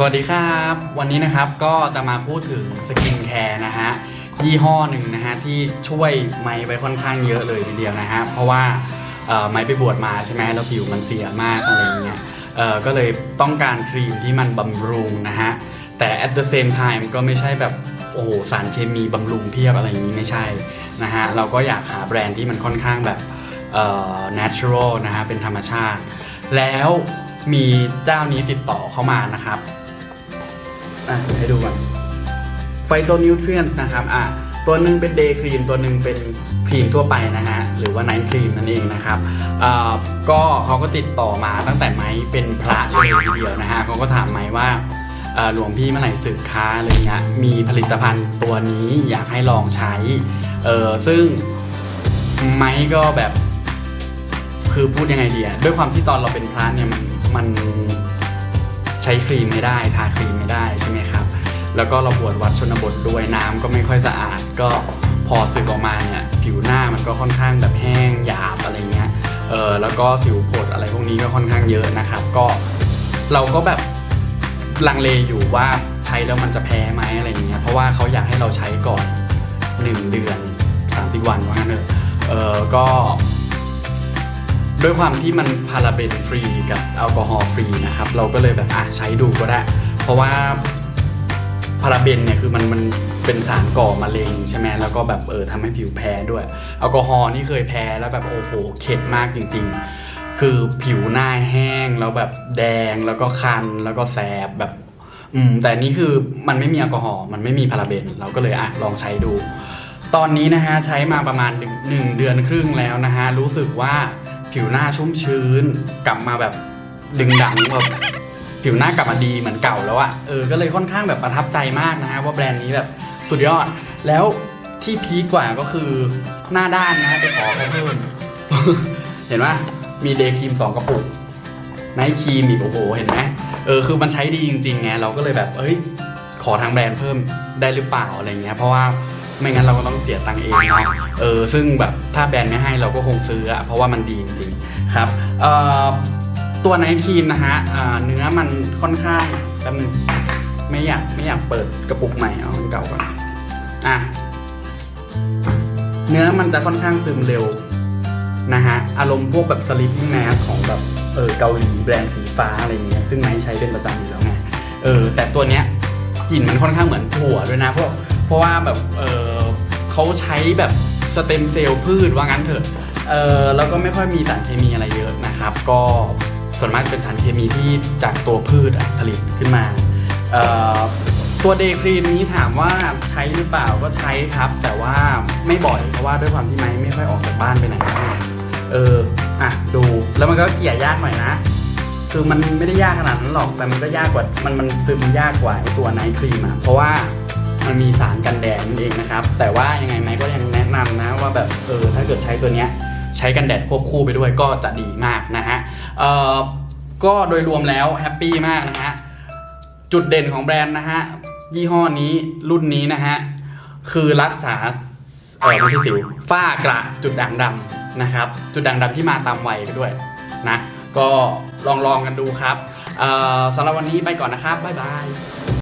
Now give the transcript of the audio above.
สวัสดีครับ วันนี้นะครับก็จะมาพูดถึงสกินแคร์นะฮะยี่ห้อหนึ่งนะฮะที่ช่วยไม้ไว้ค่อนข้างเยอะเลยทีเดียวนะฮะเพราะว่าไม้ไปบวชมาใช่ไหมแล้วผิวมันเสียมากอะไรเงี้ยก็เลยต้องการครีมที่มันบำรุงนะฮะแต่ at the same time ก็ไม่ใช่แบบโอ้โหสารเคมีบำรุงเพียบอะไรอย่างนี้ไม่ใช่นะฮะเราก็อยากหาแบรนด์ที่มันค่อนข้างแบบ natural นะฮะเป็นธรรมชาติ แล้วมีเจ้านี้ติดต่อเข้ามานะครับ อะให้ดูก่อนไฟโตนิวเทรียนนะครับอะตัวหนึ่งเป็นเดย์ครีมตัวหนึ่งเป็นครีมทั่วไปนะฮะหรือว่าไนท์ครีมนั่นเองนะครับอ่าก็เขาก็ติดต่อมาตั้งแต่ไม้เป็นพระเลยทีเดียวนะฮะเขาก็ถามไม้ว่าหลวงพี่เมื่อไหร่สึกค้าอะไรเงี้ยมีผลิตภัณฑ์ตัวนี้อยากให้ลองใช้เออซึ่งไม้ก็แบบ คือพูดยังไงดีอะด้วยความที่ตอนเราเป็นพระเนี่ยมันมัน ช้ครีมไม่ได้ทาครีมไม่ได้ใช่ไหมครับ แล้วก็เราบวชวัดชนบทด้วยน้ำก็ไม่ค่อยสะอาด ก็พอสึกออกมาเนี่ยผิวหน้ามันก็ค่อนข้างแบบแห้งหยาบอะไรเงี้ยเออแล้วก็สิวผดอะไรพวกนี้ก็ค่อนข้างเยอะนะครับ ก็เราก็แบบลังเลอยู่ว่าใช้แล้วมันจะแพ้ไหมอะไรเงี้ยเพราะว่าเขาอยากให้เราใช้ก่อน 1 เดือน 30 วันว่างั้นเถอะเออก็ ด้วยความที่มันพาราเบนฟรีกับแอลกอฮอล์ฟรีนะครับ เราก็เลยแบบอะใช้ดูก็ได้ เพราะว่าพาราเบนเนี่ยคือมันมันเป็นสารก่อมะเร็งใช่ไหมแล้วก็แบบเออทำให้ผิวแพ้ด้วยแอลกอฮอล์นี่เคยแพ้แล้วแบบโอ้โหเข็ดมากจริง ๆ คือผิวหน้าแห้งแล้วแบบแดงแล้วก็คันแล้วก็แสบแบบอืมแต่นี่คือมันไม่มีแอลกอฮอล์มันไม่มีพาราเบน เราก็เลยอะลองใช้ดู ตอนนี้นะฮะใช้มาประมาณหนึ่งหนึ่งเดือนครึ่งแล้วนะฮะรู้สึกว่า ผิวหน้าชุ่มชื้น กลับมาแบบดึงดังแบบผิวหน้ากลับมาดีเหมือนเก่าแล้วอะเออก็เลยค่อนข้างแบบประทับใจมากนะฮะว่าแบรนด์นี้แบบสุดยอด แล้วที่พีคกว่าก็คือหน้าด้านนะฮะไปขอเขาเพิ่มเห็นว่ามีเดย์ครีมสองกระปุกไนท์ครีมอีกโอ้โหเห็นไหมเออคือมันใช้ดีจริงๆไงเราก็เลยแบบเอ้ยขอทางแบรนด์เพิ่มได้หรือเปล่าอะไรเงี้ยเพราะว่า ไม่งั้นเราก็ต้องเสียตังค์เองเนาะเออซึ่งแบบถ้าแบรนด์ไม่ให้เราก็คงซื้ออะเพราะว่ามันดีจริงๆครับเอ่อตัวไนท์ครีมนะฮะอ่าเนื้อมันค่อนข้างแป๊บนึงไม่อยากไม่อยากเปิดกระปุกใหม่เอาเก่าก่อนอะเนื้อมันจะค่อนข้างซึมเร็วนะฮะอารมณ์พวกแบบ sleeping mask ของแบบเออเกาหลีแบรนด์สีฟ้าอะไรเงี้ยซึ่งไนท์ใช้เป็นประจำอยู่แล้วไงเออแต่ตัวเนี้ยกลิ่นมันค่อนข้างเหมือนถั่วด้วยนะเพราะ เพราะว่าแบบเออเขาใช้แบบสเต็มเซลล์พืชว่างั้นเถอะเออแล้วก็ไม่ค่อยมีสารเคมีอะไรเยอะนะครับ ก็ส่วนมากเป็นสารเคมีที่จากตัวพืชอะผลิตขึ้นมาเออตัวเดย์ครีมนี้ถามว่าใช้หรือเปล่าก็ใช้ครับ แต่ว่าไม่บ่อยเพราะว่าด้วยความที่ไม้ไม่ค่อยออกจากบ้านไปไหนเอออะดูแล้วมันก็เกี่ยยากหน่อยนะ คือมันไม่ได้ยากขนาดนั้นหรอกแต่มันก็ยากกว่ามันมันซึมยากกว่าตัวไนท์ครีมอะเพราะว่า มันมีสารกันแดดนั่นเองนะครับ แต่ว่ายังไงไหมก็ยังแนะนำนะว่าแบบเออถ้าเกิดใช้ตัวเนี้ยใช้กันแดดควบคู่ไปด้วยก็จะดีมากนะฮะเอ่อก็โดยรวมแล้วแฮปปี้มากนะฮะจุดเด่นของแบรนด์นะฮะยี่ห้อนี้รุ่นนี้นะฮะคือรักษาเออไม่ใช่สิวฝ้ากระจุดด่างดำนะครับ จุดด่างดำที่มาตามวัยก็ด้วยนะก็ลองลองกันดูครับสำหรับวันนี้ไปก่อนนะครับ บ๊ายบาย